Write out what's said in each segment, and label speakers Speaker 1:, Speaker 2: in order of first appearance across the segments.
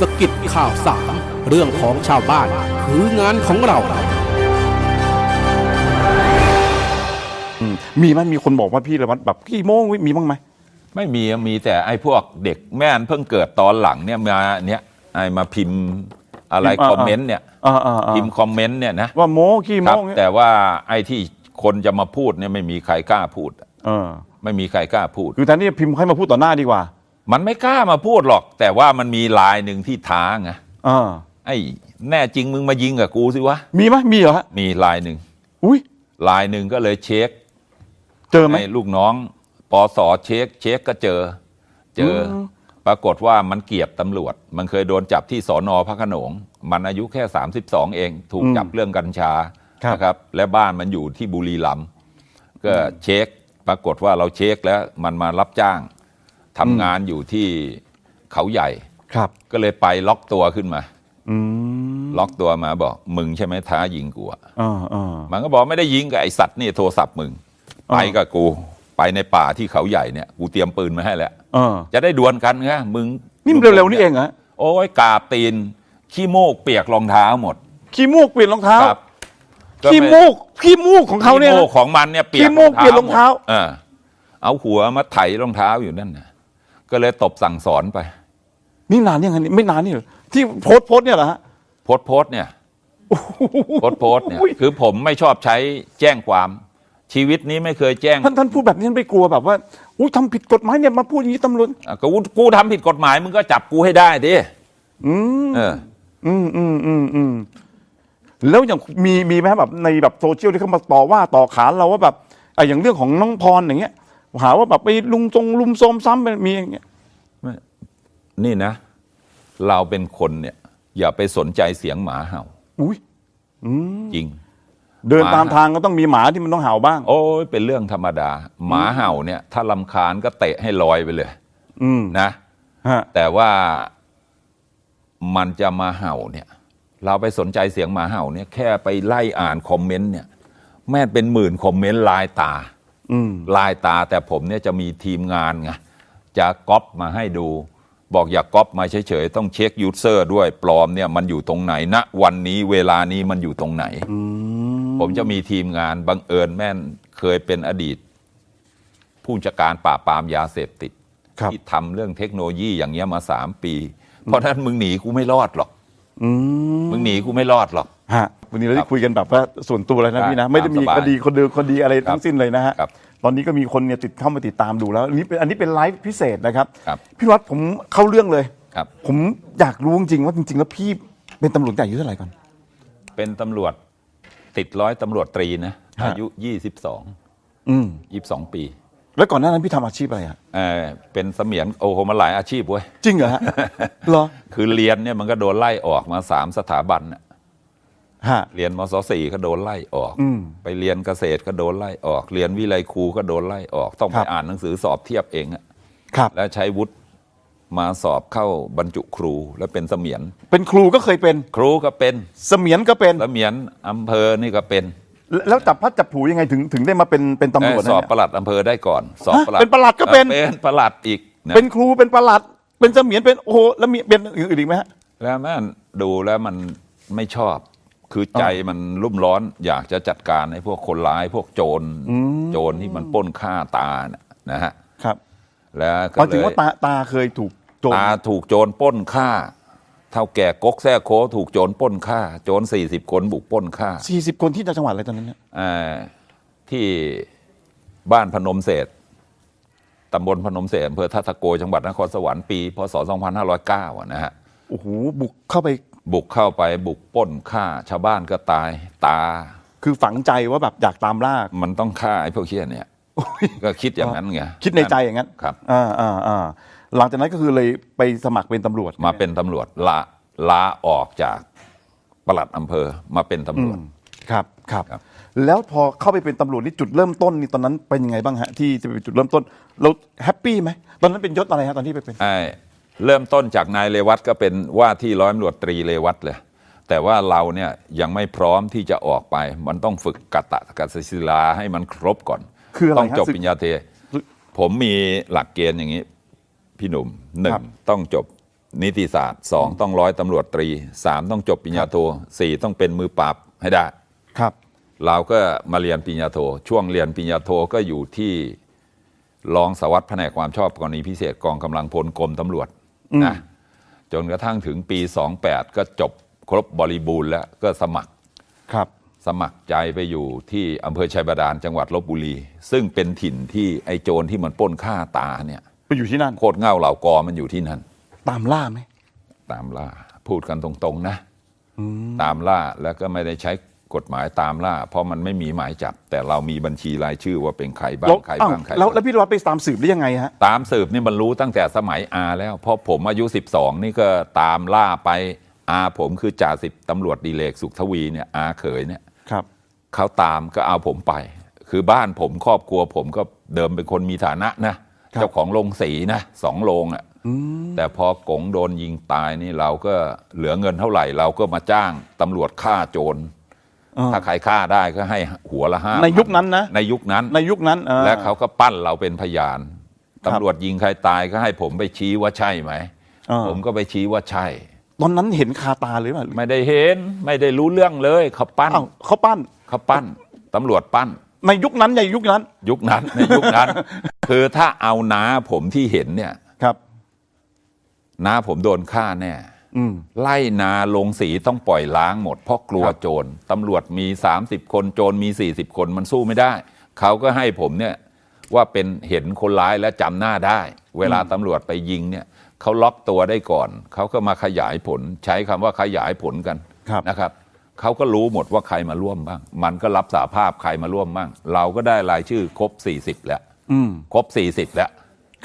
Speaker 1: สกิดข่าวสารเรื่องของชาวบ้านคืองานของเรา
Speaker 2: อืมมีไหมมีคนบอกว่าพี่ระวัดแบบกี่โมงมีบ้างไหม
Speaker 3: ไม่มีมีแต่ไอ้พวกเด็กแม่นเพิ่งเกิดตอนหลังเนี่ยมาเนี่ยไอ้มาพิมพ์อะไร
Speaker 2: พิมพ์อ่า
Speaker 3: คอมเมนต์เนี่ย
Speaker 2: อ่าอ่าอ่า
Speaker 3: พิมพ์คอมเมนต์เนี่ยนะ
Speaker 2: ว่าโมกี่
Speaker 3: ค
Speaker 2: โม
Speaker 3: รับ
Speaker 2: งเนี่ย
Speaker 3: แต่ว่าไอ้ที่คนจะมาพูดเนี่ยไม่มีใครกล้าพูด
Speaker 2: เออ
Speaker 3: ไม่มีใครกล้าพูด
Speaker 2: คือแทนที่จะพิมพ์ให้มาพูดต่อหน้าดีกว่า
Speaker 3: มันไม่กล้ามาพูดหรอก แต่ว่ามันมีลายหนึ่งที่ท้าไง
Speaker 2: อ่า
Speaker 3: ไอ้แน่จริงมึงมายิงกับกูสิวะ
Speaker 2: มีไหมมีเหรอฮะ
Speaker 3: มีลายหนึ่ง
Speaker 2: อุ้ย
Speaker 3: ลายหนึ่งก็เลยเช็ค
Speaker 2: เจอไหม
Speaker 3: ให้ลูกน้องปอสอเช็คเช็คก็เจอ เจออ
Speaker 2: ม
Speaker 3: ปรากฏว่ามันเกลียบตำรวจ มันเคยโดนจับที่สอนอพระโขนง มันอายุแค่ 32 เอง ถูกจับเรื่องกัญชา
Speaker 2: ครับ
Speaker 3: นะครับ และบ้านมันอยู่ที่บุรีรัมย์ก็เช็ค ปรากฏว่าเราเช็คแล้วมันมารับจ้าง ทำงานอยู่ที่เขาใหญ่
Speaker 2: ครับ
Speaker 3: ก็เลยไปล็อกตัวขึ้นมา
Speaker 2: อืม
Speaker 3: ล็อกตัวมาบอกมึงใช่ไหมท้ายิงกูอะ
Speaker 2: อ่าอ่า
Speaker 3: มันก็บอกไม่ได้ยิงกับไอสัตว์นี่โทรศัพท์มึง
Speaker 2: อ่า
Speaker 3: ไปกับกู ไปในป่าที่เขาใหญ่เนี่ย กูเตรียมปืนมาให้แล้ว
Speaker 2: เออ
Speaker 3: จะได้ดวลกันไงมึง
Speaker 2: นี่มันเร็วๆนี่เองเหรอฮะ
Speaker 3: โอ้ยกาบตีน ขี้โมกเปียกรองเท้าหมด
Speaker 2: ขี้มูกเปลี่ยนรองเท้า
Speaker 3: ครับ
Speaker 2: ขี้มูกขี้มูกของเขาเนี่ย
Speaker 3: ขี้โม
Speaker 2: นะ
Speaker 3: กของมันเนี่ยเปียก
Speaker 2: ขี้มูกเปียกรองเท้า
Speaker 3: หมดเออเอาหัวมาไถรองเท้าอยู่นั่นนะ ก็เลยตบสั่งสอนไป
Speaker 2: นี่นานยังไงนี่ไม่นานนี่เหรอที่โพสต์โพสต์เนี่ยเหรอฮะ
Speaker 3: โพสต์โพสต์เนี่ยโพสต์โพสต์เนี่ยคือผมไม่ชอบใช้แจ้งความชีวิตนี้ไม่เคยแจ้ง
Speaker 2: ท่านท่านพูดแบบนี้ท่านไม่กลัวแบบว่าอุ้ยทำผิดกฎหมายเนี่ยมาพูดอย่างนี้ตำรวจ
Speaker 3: อะก็กูกูทำผิดกฎหมายมึงก็จับกูให้ได้ดิ
Speaker 2: อืม
Speaker 3: เออ
Speaker 2: อืมอืมอืมอืมแล้วอย่างมีมีไหมแบบในแบบโซเชียลที่เขามาต่อว่าต่อขานเราว่าแบบไอ้อย่างเรื่องของน้องพรอย่างเงี้ย หาว่าแบบไปลุงทรงลุมโซมซ้ำไปมีอย่างเงี้ย
Speaker 3: นี่นะ เราเป็นคนเนี่ย อย่าไปสนใจเสียงหมาเห่า
Speaker 2: อุ้ย
Speaker 3: จริง
Speaker 2: เดิน
Speaker 3: หมา
Speaker 2: ตามทางก็ต้องมีหมาที่มันต้องเห่าบ้าง
Speaker 3: โอ้ยเป็นเรื่องธรรมดา หมาเห่าเนี่ย ถ้าลำคาญก็เตะให้ลอยไปเลย
Speaker 2: อืม
Speaker 3: นะ
Speaker 2: ฮะ
Speaker 3: แต่ว่ามันจะมาเห่าเนี่ย เราไปสนใจเสียงหมาเห่าเนี่ย แค่ไปไล่อ่านคอมเมนต์เนี่ย แม่งเป็นหมื่นคอมเมนต์ลายตา
Speaker 2: อืม
Speaker 3: ลายตาแต่ผมเนี่ยจะมีทีมงานไงจะก๊อปมาให้ดู บอกอย่าก๊อปมาเฉยๆ ต้องเช็คยูเซอร์ด้วยปลอมเนี่ยมันอยู่ตรงไหนณวันนี้เวลานี้มันอยู่ตรงไหน ผมจะมีทีมงานบังเอิญแม่นเคยเป็นอดีต ผู้จัดการปราบปรามยาเสพติด
Speaker 2: ครับ
Speaker 3: ที่ทำเรื่องเทคโนโลยีอย่างเงี้ยมาสามปี เพราะฉะนั้นมึงหนีกูไม่รอดหรอก
Speaker 2: อืม
Speaker 3: มึงหนีกูไม่รอดหรอก
Speaker 2: ฮะ วันนี้เรา
Speaker 3: ค
Speaker 2: ได้
Speaker 3: รับ
Speaker 2: คุยกันแบบว่าส่วนตัวเลยนะ
Speaker 3: ครับ
Speaker 2: พี่นะ ไม่ได้มี
Speaker 3: ตามสบาย
Speaker 2: คดีคนเดิมคดีอะไร
Speaker 3: ครับ
Speaker 2: ทั้งสิ้นเลยนะฮะ
Speaker 3: ครับ
Speaker 2: ตอนนี้ก็มีคนเนี่ยติดเข้ามาติดตามดูแล้วอันนี้เป็นอันนี้เป็นไลฟ์พิเศษนะครับ
Speaker 3: ครับ
Speaker 2: พี่วัดผมเข้าเรื่องเลย
Speaker 3: ครับ
Speaker 2: ผมอยากรู้จริงๆว่าจริง ๆ แล้วพี่เป็นตำรวจใหญ่อายุเท่าไหร่ก่อน
Speaker 3: เป็นตำรวจติดร้อยตำรวจตรีนะ
Speaker 2: ฮะ
Speaker 3: อายุยี่สิบสอง
Speaker 2: อืม
Speaker 3: ยี่สิบสองปี
Speaker 2: แล้วก่อนหน้านั้นพี่ทำอาชีพอะไรฮะ
Speaker 3: เออเป็นเสมียนโอ้โหมาหลายอาชีพเว้ย
Speaker 2: จริงเหรอฮะเหรอ
Speaker 3: คือเรียนเนี่ยมันก็โดนไล่ออกมาสามสถาบันน่ะ
Speaker 2: ฮะ
Speaker 3: เรียนมศสี่ก็โดนไล่ออก
Speaker 2: อืม
Speaker 3: ไปเรียนเกษตรก็โดนไล่ออก เรียนวิไลครูก็โดนไล่ออก ต้อง
Speaker 2: ค
Speaker 3: ไป
Speaker 2: รับ
Speaker 3: อ่านหนังสือสอบเทียบเองอะ
Speaker 2: ครับ
Speaker 3: แล้วใช้วุฒิมาสอบเข้าบรรจุครูแล้วเป็นเสมียน
Speaker 2: เป็นครูก็เคยเป็น
Speaker 3: ครูก็เป็น
Speaker 2: เสมียนก็เป็น
Speaker 3: เสมียนอำเภอนี่ก็เป็น
Speaker 2: แล้วจับพัดจับผูยังไงถึงถึงได้มาเป็นเป็นตำรวจ
Speaker 3: เออสอบ
Speaker 2: นะ
Speaker 3: ป
Speaker 2: เนี่ย
Speaker 3: ลัดอำเภอได้ก่อน สอบ
Speaker 2: ฮะ
Speaker 3: ปลัด
Speaker 2: เป็นปลัดก็เป็น
Speaker 3: ออเป็นปลัดอีกนะ
Speaker 2: เป็นครูเป็นประหลัด เป็นเสมียนเป็นโอ้โหแล้วมีเป็นอื่นอีกไหมฮะ
Speaker 3: แล้วแม่นดูแล้วมันไม่ชอบ คือใจมันรุ่มร้อนอยากจะจัดการให้พวกคนร้ายพวกโจรโจรที่มันปล้นฆ่าตาน่ะนะฮะ
Speaker 2: ครับ
Speaker 3: แล้วก็
Speaker 2: หมาย
Speaker 3: เล
Speaker 2: ถึง
Speaker 3: ย
Speaker 2: ว่าตาตาเคยถูกโจร
Speaker 3: ตาถูกโจรปล้นฆ่า เท่าแก่ก๊กแท้โคถูกโจรปล้นฆ่า โจรสี่สิบคนบุกปล้นฆ่า
Speaker 2: สี่สิบคนที่จังหวัดอะไรตอนนั้นเนี่ย
Speaker 3: เอ่อที่บ้านพนมเศษตำบลพนมเศษอำเภอทัตตะโกจังหวัดนครสวรรค์ปีพศ 2509อะนะฮะ
Speaker 2: โอ้โห บุกเข้าไป
Speaker 3: บุกเข้าไปบุกปล้นฆ่าชาวบ้านก็ตายตา
Speaker 2: คือฝังใจว่าแบบอยากตามล่า
Speaker 3: มันต้องฆ่าไอ้พวกเชี่ยเนี่ย ก็คิดอย่างนั้นไง
Speaker 2: คิดในใจอย่างนั้น
Speaker 3: ครับ
Speaker 2: อ่าอ่าอ่าหลังจากนั้นก็คือเลยไปสมัครเป็นตำรวจ
Speaker 3: มาเป็นตำรวจลาลาออกจากปลัดอำเภอมาเป็นตำรวจ
Speaker 2: ครับครับ
Speaker 3: ครับ
Speaker 2: แล้วพอเข้าไปเป็นตำรวจนี่จุดเริ่มต้นนี่ตอนนั้นเป็นยังไงบ้างฮะที่จะเป็นจุดเริ่มต้นเราแฮปปี้ไหมตอนนั้นเป็นยศอะไรฮะตอนที่ไปเป็น
Speaker 3: ไอ้ เริ่มต้นจากนายเรวัตก็เป็นว่าที่ร้อยตำรวจตรีเรวัตเลย แต่ว่าเราเนี่ยยังไม่พร้อมที่จะออกไป มันต้องฝึกกัตตะกัตศิลาให้มันครบก่อน
Speaker 2: คืออะไรฮะ
Speaker 3: ต้องจบ
Speaker 2: ศึก
Speaker 3: ปริญญาเทผมมีหลักเกณฑ์อย่างนี้ พี่หนุ่มหนึ่
Speaker 2: ครั
Speaker 3: ง
Speaker 2: บ
Speaker 3: ต้องจบนิติศาสตร์สองต้องร้อยตำรวจตรีสามต้องจบปริญญาโทสี่ต้องเป็นมือปราบให้ได้
Speaker 2: ครับ
Speaker 3: เราก็มาเรียนปริญญาโท ช่วงเรียนปริญญาโทก็อยู่ที่รองสารวัสดิ์แผนกความชอบกรณีพิเศษกองกำลังพลกรมตำรวจ นะจนกระทั่งถึงปี 28 ก็จบครบบริบูรณ์แล้วก็สมัคร
Speaker 2: ครับ
Speaker 3: สมัครใจไปอยู่ที่อำเภอชัยบาดาลจังหวัดลบบุรี ซึ่งเป็นถิ่นที่ไอ้โจรที่มันปล้นฆ่าตาเนี่ย
Speaker 2: ไปอยู่ที่นั่น
Speaker 3: โคตรเง่าเหล่ากอมันอยู่ที่นั่น
Speaker 2: ตามล่าไหม
Speaker 3: ตามล่า พูดกันตรงๆนะ ตามล่าแล้วก็ไม่ได้ใช้ กฎหมายตามล่า เพราะมันไม่มีหมายจับ แต่เรามีบัญชีรายชื่อว่าเป็นใครบ้า
Speaker 2: แล้ว
Speaker 3: งใคร
Speaker 2: อ้าว
Speaker 3: บ้างใคร
Speaker 2: แล้ว
Speaker 3: บ้าง
Speaker 2: แล้วพี่วัดไปตามสืบได้ยังไงฮะ
Speaker 3: ตามสืบนี่มันรู้ตั้งแต่สมัยอาแล้วเพราะผมอายุ 12 นี่ก็ตามล่าไปอาผมคือจ่าสิบตำรวจดีเลกสุขทวีเนี่ยอาเขยเนี่ย
Speaker 2: ครับ
Speaker 3: เขาตามก็เอาผมไป คือบ้านผมครอบครัวผมก็เดิมเป็นคนมีฐานะนะ
Speaker 2: ครับ
Speaker 3: เจ้าของโรงสีนะสองโรงอะ่ะแต่พอกงโดนยิงตายนี่เราก็เหลือเงินเท่าไหร่ เราก็มาจ้างตำรวจฆ่าโจร
Speaker 2: อ่า
Speaker 3: ถ้าใครฆ่าได้ก็ให้หัวละห้า
Speaker 2: ในยุคนั้นนะ
Speaker 3: ในยุคนั้น
Speaker 2: ในยุคนั้นอ่
Speaker 3: และเขาก็ปั้นเราเป็นพยาน
Speaker 2: ครับ
Speaker 3: ตำรวจยิงใครตายก็ให้ผมไปชี้ว่าใช่ไหม
Speaker 2: อ่า
Speaker 3: ผมก็ไปชี้ว่าใช่
Speaker 2: ตอนนั้นเห็นคาตาเลยป่ะ
Speaker 3: ไม่ได้เห็น ไม่ได้รู้เรื่องเลยเขาปั้น
Speaker 2: อ้าวเขาปั้น
Speaker 3: เขาปั้นตำรวจปั้น
Speaker 2: ในยุคนั้นในยุคนั้น
Speaker 3: ยุคนั้นในยุคนั้น คือถ้าเอาน้าผมที่เห็นเนี่ย
Speaker 2: ครับ
Speaker 3: น้าผมโดนฆ่าแน่
Speaker 2: อืม
Speaker 3: ไล่นาลงสีต้องปล่อยล้างหมด เพราะกลัว
Speaker 2: ครับ
Speaker 3: โจรตำรวจมี 30 คนโจรมี 40 คนมันสู้ไม่ได้ เขาก็ให้ผมเนี่ยว่าเป็นเห็นคนร้ายและจำหน้าได้ เวลาตำรวจไปยิงเนี่ยเขาล็อกตัวได้ก่อน เขาก็มาขยายผล ใช้คำว่าขยายผลกัน
Speaker 2: ครับ
Speaker 3: นะครับเขาก็รู้หมดว่าใครมาร่วมบ้าง มันก็รับสาภาพใครมาร่วมบ้าง เราก็ได้รายชื่อครบ 40 แล้ว
Speaker 2: อืม
Speaker 3: ครบ 40 แล้ว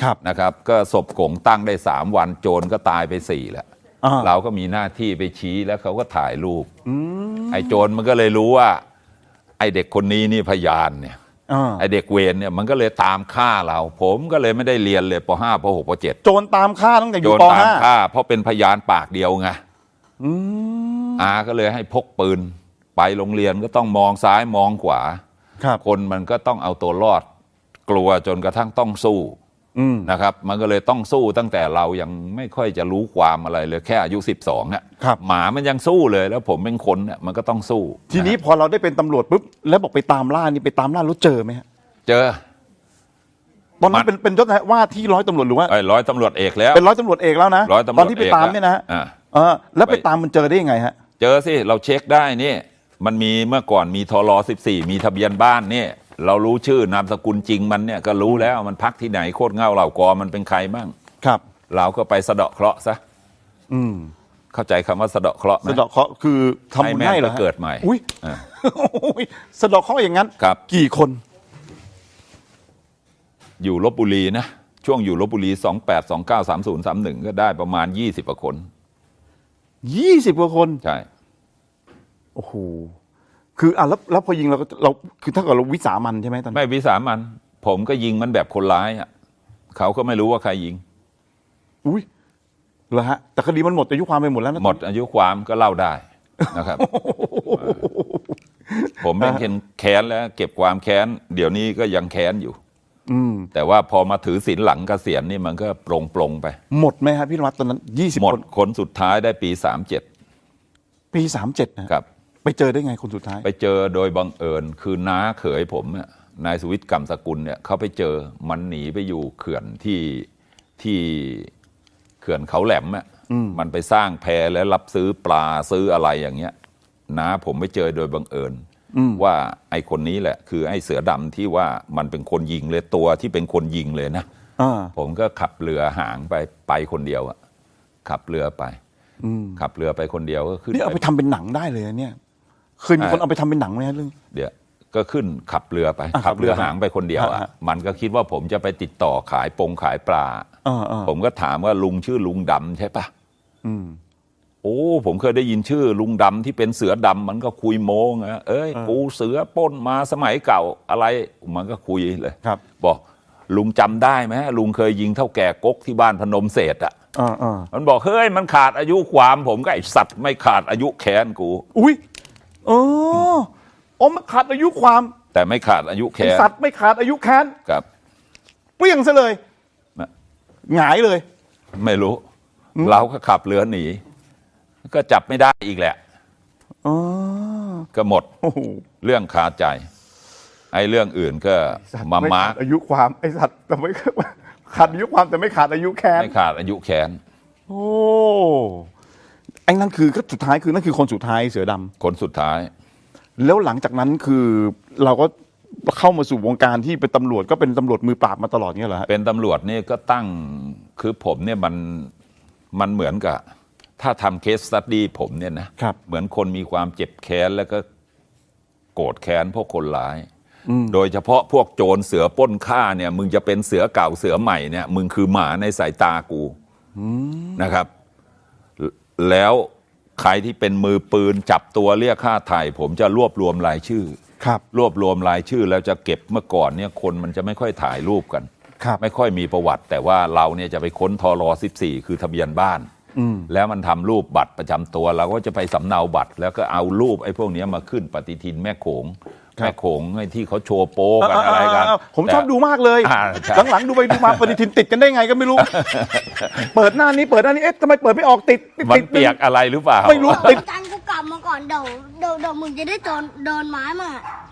Speaker 2: ครับ
Speaker 3: นะครับ ก็ศพกงตั้งได้ 3 วันโจรก็ตายไป 4 แล้ว
Speaker 2: อ่า
Speaker 3: เราก็มีหน้าที่ไปชี้แล้วเขาก็ถ่ายรูปไอ้โจรมันก็เลยรู้ว่า ไอ้เด็กคนนี้นี่พยานเนี่ย
Speaker 2: อ่า
Speaker 3: ไอ้เด็กเวรเนี่ยมันก็เลยตามฆ่าเรา ผมก็เลยไม่ได้เรียนเลยป .5 ป .6 ป .7
Speaker 2: โจรตามฆ่าตั้งแต่อ
Speaker 3: โจ
Speaker 2: ยู่
Speaker 3: ร
Speaker 2: ป
Speaker 3: ตาม
Speaker 2: ห้า
Speaker 3: ฆ่า เพราะเป็นพยานปากเดียวไง
Speaker 2: อืม
Speaker 3: อาก็เลยให้พกปืน ไปโรงเรียนก็ต้องมองซ้ายมองขวา
Speaker 2: ครับ
Speaker 3: คนมันก็ต้องเอาตัวรอด กลัวจนกระทั่งต้องสู้
Speaker 2: อืม
Speaker 3: นะครับ มันก็เลยต้องสู้ตั้งแต่เรายังไม่ค่อยจะรู้ความอะไรเลยแค่อายุ 12เนี่ย
Speaker 2: ครับ
Speaker 3: หมามันยังสู้เลยแล้วผมเป็นคนเนี่ยมันก็ต้องสู้
Speaker 2: ทีนี้พอเราได้เป็นตำรวจปุ๊บแล้วบอกไปตามล่านี่ไปตามล่าแล้วเจอไหมฮะ
Speaker 3: เจอ
Speaker 2: ตอนนั้
Speaker 3: มันน
Speaker 2: เป็นเป็นยศว่าที่ร้อยตำรวจหรือว่า
Speaker 3: ไอ้ร้อยตำรวจเอกแล้ว
Speaker 2: เป็นร้อยตำรวจเอกแล้วนะ
Speaker 3: ร้อยตำรวจ
Speaker 2: ตอนที่ไปตามเนี่ยนะฮะ
Speaker 3: อ่า
Speaker 2: เออแล้วไป
Speaker 3: ไป
Speaker 2: ตามมันเจอได้ยังไงฮะ
Speaker 3: เจอสิเราเช็คได้นี่มันมีเมื่อก่อนมีทรอ14 มีทะเบียนบ้านเนี่ย เรารู้ชื่อนามสกุลจริงมันเนี่ยก็รู้แล้วมันพักที่ไหนโคตรเง่าเหล่ากอมันเป็นใครมั่ง
Speaker 2: ครับ
Speaker 3: เราก็ไปสะเดาะเคราะห์ซะ
Speaker 2: อืม
Speaker 3: เข้าใจคำว่าสะเดาะเคราะห์ไหม
Speaker 2: สะเดาะเคราะห์คือทำบุญ
Speaker 3: ให้แม่
Speaker 2: ให้เหรอฮะ
Speaker 3: เกิดใหม่
Speaker 2: อุ้ย
Speaker 3: อ่า
Speaker 2: โอ้ยสะเดาะเคราะห์อย่างนั้น
Speaker 3: ครับ
Speaker 2: กี่คน
Speaker 3: อยู่ลบบุรีนะ ช่วงอยู่ลบบุรี28 29 30 31ก็ได้ประมาณ20กว่าคน
Speaker 2: ยี่สิบกว่าคน
Speaker 3: ใช่
Speaker 2: โอ้โห คืออะแล้วแล้วพอยิงเราก็เราคือถ้าเกิดเราวิสามันใช่ไหมตอนนั้น
Speaker 3: ไม่วิสามัน ผมก็ยิงมันแบบคนร้ายอะเขาก็ไม่รู้ว่าใครยิง
Speaker 2: อุ้ยเหรอฮะแต่คดีมันหมดอายุความไปหมดแล้วนะ
Speaker 3: หมดอายุความก็เล่าได้นะครับ ผมเป็นคนแค้นแล้ว เก็บความแค้น เดี๋ยวนี้ก็ยังแค้นอยู่
Speaker 2: อืม
Speaker 3: แต่ว่าพอมาถือศีลหลังเกษียณนี่มันก็ปรงปรงๆไป
Speaker 2: หมดไหมฮะพี่นวัดตอนนั้นยี่สิบ
Speaker 3: หมด
Speaker 2: คน
Speaker 3: คนสุดท้ายได้ปี37
Speaker 2: ปีสามเจ็ดนะฮะ
Speaker 3: ครับ
Speaker 2: ไปเจอได้ไงคนสุดท้าย
Speaker 3: ไปเจอโดยบังเอิญคือน้าเขยผมเนี่ยนายสุวิทย์กรรมสกุลเนี่ยเขาไปเจอมันหนีไปอยู่เขื่อนที่ที่เขื่อนเขาแหลมอะมันไปสร้างแพแล้วรับซื้อปลาซื้ออะไรอย่างเงี้ยน้าผมไปเจอโดยบังเอิญว่าไอ้คนนี้แหละ คือไอ้เสือดำที่ว่ามันเป็นคนยิงเลยตัวที่เป็นคนยิงเลยนะ
Speaker 2: อ่า
Speaker 3: ผมก็ขับเรือหางไปไปคนเดียวอะขับเรือไปขับเรือไปคนเดียวก็ขึ้น
Speaker 2: นี่เอา
Speaker 3: ไป
Speaker 2: ไปทำเป็นหนังได้เลยนะเนี่ย เคยมีคน
Speaker 3: อ่า
Speaker 2: เอาไปทำเป็นหนังไหมฮะเรื่อง
Speaker 3: เดี๋ยวก็ขึ้นขับเรือไป
Speaker 2: อะ
Speaker 3: ขับเรือ
Speaker 2: ขับเรือ
Speaker 3: หางไปคนเดียว
Speaker 2: อะ
Speaker 3: อะ
Speaker 2: อะ
Speaker 3: มันก็คิดว่าผมจะไปติดต่อขายปงขายปลา
Speaker 2: อ่าอ่า
Speaker 3: ผมก็ถามว่าลุงชื่อลุงดำใช่ปะ
Speaker 2: อืม
Speaker 3: โอ้ผมเคยได้ยินชื่อลุงดำที่เป็นเสือดำมันก็คุยโม้ไงเอ้ย
Speaker 2: อ่า
Speaker 3: กูเสือปล้นมาสมัยเก่าอะไรมันก็คุยเลย
Speaker 2: ครับ
Speaker 3: บอกลุงจำได้ไหมลุงเคยยิงเท่าแก่กกที่บ้านพนมเศษอะ
Speaker 2: อ่าอ่า
Speaker 3: มันบอกเฮ้ยมันขาดอายุความผมก็ไอสัตว์ไม่ขาดอายุแค้นกู
Speaker 2: อุ้ย เอออ๋อมันขาดอายุความ
Speaker 3: แต่ไม่ขาดอายุ
Speaker 2: ไอ
Speaker 3: แค้น
Speaker 2: สัตว์ไม่ขาดอายุแค้น
Speaker 3: ครับ
Speaker 2: เปรี้ยงซะเลย
Speaker 3: นะ
Speaker 2: หงายเลย
Speaker 3: ไม่รู้ เราก็ขับเรือหนี ก็จับไม่ได้อีกแหละ
Speaker 2: อ๋อ
Speaker 3: ก็หมด
Speaker 2: โอ้โห
Speaker 3: เรื่องคาใจ ไอ้เรื่องอื่นก็
Speaker 2: สัตว์
Speaker 3: มา
Speaker 2: ไม่
Speaker 3: มา
Speaker 2: ขาดอายุความไอสัตว์แต่ไม่ ขาดอายุความแต่ไม่ขาดอายุแค้น
Speaker 3: ไม่ขาดอายุแค้น
Speaker 2: โอ้ ไอ้นั่นคือก็สุดท้ายคือนั่นคือคนสุดท้ายเสือดำ
Speaker 3: คนสุดท้าย
Speaker 2: แล้วหลังจากนั้นคือเราก็เข้ามาสู่วงการที่เป็นตำรวจก็เป็นตำรวจมือปราบมาตลอดเงี้ยเหรอฮะ
Speaker 3: เป็นตำรวจนี่ก็ตั้งคือผมเนี่ยมันมันเหมือนกับ ถ้าทำเคสสตัดดี้ผมเนี่ยนะครับ เหมือนคนมีความเจ็บแค้นแล้วก็โกรธแค้นพวกคนร้าย โดยเฉพาะพวกโจรเสือปล้นฆ่าเนี่ย มึงจะเป็นเสือเก่าเสือใหม่เนี่ย มึงคือหมาในสายตากูนะครับ แล้วใครที่เป็นมือปืนจับตัวเรียกค่าไถ่ผมจะรวบรวมรายชื่อ
Speaker 2: ครับ
Speaker 3: รวบรวมรายชื่อแล้วจะเก็บเมื่อก่อนเนี่ยคนมันจะไม่ค่อยถ่ายรูปกัน
Speaker 2: ครับ
Speaker 3: ไม่ค่อยมีประวัติ แต่ว่าเราเนี่ยจะไปค้นทร14 คือทะเบียนบ้านแล้วมันทำรูปบัตรประจำตัว เราก็จะไปสำเนาบัตร แล้วก็เอารูปไอ้พวกเนี้ยมาขึ้นปฏิทินแม่โขง
Speaker 2: ครับ
Speaker 3: แม่โขงไอ้ที่เขาโชว์โป๊กันอะไรกัน
Speaker 2: อ่าๆๆผมชอบดูมากเลย
Speaker 3: อ่าใช่
Speaker 2: หลังๆดูไปดูมาปฏิทินติดกันได้ไงก็ไม่รู้ เปิดหน้านี้เปิดหน้านี้เอ๊ะทำไมเปิดไม่ออกติดติด
Speaker 3: มัน
Speaker 2: ติด
Speaker 3: เปียกอะไรหรือเปล่า
Speaker 2: ไม่รู้ติด
Speaker 4: กันกูกลับมาก่อนเดี๋ยวเดี๋ยวเดี๋ยวมึงจะได้โดนโดนไม้มา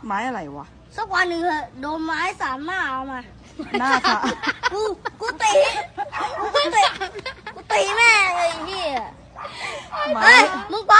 Speaker 5: ไม้อะไรวะ
Speaker 4: สักวันหนึ่งเถอะโดนไม้สามหน้าเอามา
Speaker 5: หน้าค่ะ
Speaker 4: กูกูตีกูตีกูตีแม่งเลยไอ้เหี้ย
Speaker 5: ไม้
Speaker 4: เฮ้ยมึงไป